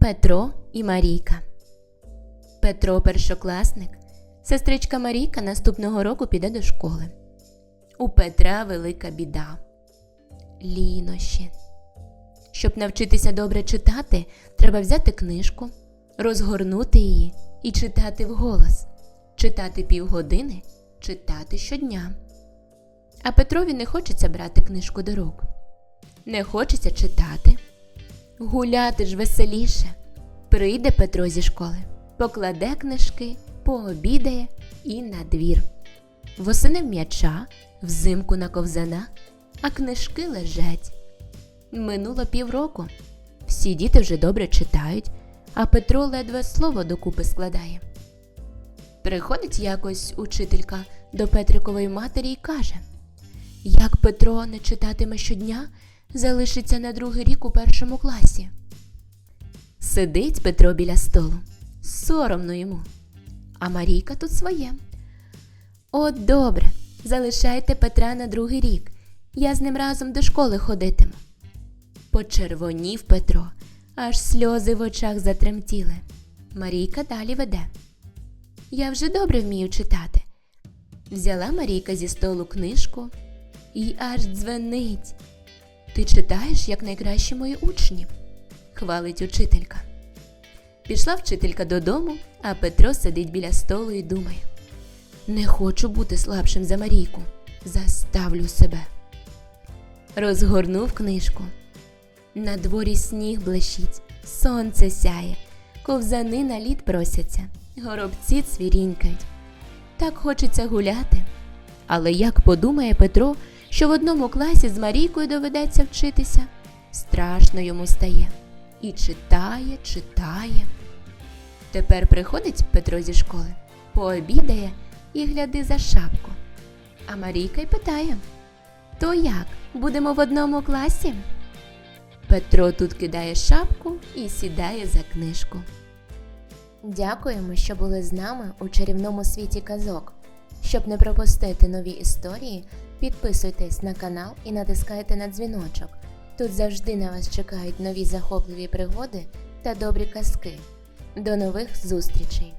Петро і Марійка. Петро першокласник. Сестричка Марійка наступного року піде до школи. У Петра велика біда. Лінощі. Щоб навчитися добре читати, треба взяти книжку, розгорнути її і читати вголос. Читати півгодини, читати щодня. А Петрові не хочеться брати книжку до рук. Не хочеться читати. Гуляти ж веселіше. Прийде Петро зі школи, покладе книжки, пообідає і на двір. Восени в м'яча, взимку на ковзана, а книжки лежать. Минуло півроку. Всі діти вже добре читають, а Петро ледве слово докупи складає. Приходить якось учителька до Петрикової матері і каже: Як Петро не читатиме щодня, залишиться на другий рік у першому класі. Сидить Петро біля столу, соромно йому. А Марійка тут своє. От добре, залишайте Петра на другий рік. Я з ним разом до школи ходитиму. Почервонів Петро, аж сльози в очах затремтіли. Марійка далі веде. Я вже добре вмію читати. Взяла Марійка зі столу книжку і аж дзвенить. Ти читаєш як найкращі мої учні, хвалить учителька. Пішла вчителька додому, а Петро сидить біля столу і думає: Не хочу бути слабшим за Марійку. Заставлю себе. Розгорнув книжку. На дворі сніг блищить, сонце сяє, ковзани на лід просяться, горобці цвірінькають. Так хочеться гуляти. Але як подумає Петро, що в одному класі з Марійкою доведеться вчитися, страшно йому стає. І читає, читає. Тепер приходить Петро зі школи, пообідає і гляди за шапку. А Марійка й питає: То як, будемо в одному класі? Петро тут кидає шапку і сідає за книжку. Дякуємо, що були з нами у чарівному світі казок. Щоб не пропустити нові історії, підписуйтесь на канал і натискайте на дзвіночок. Тут завжди на вас чекають нові захопливі пригоди та добрі казки. До нових зустрічей!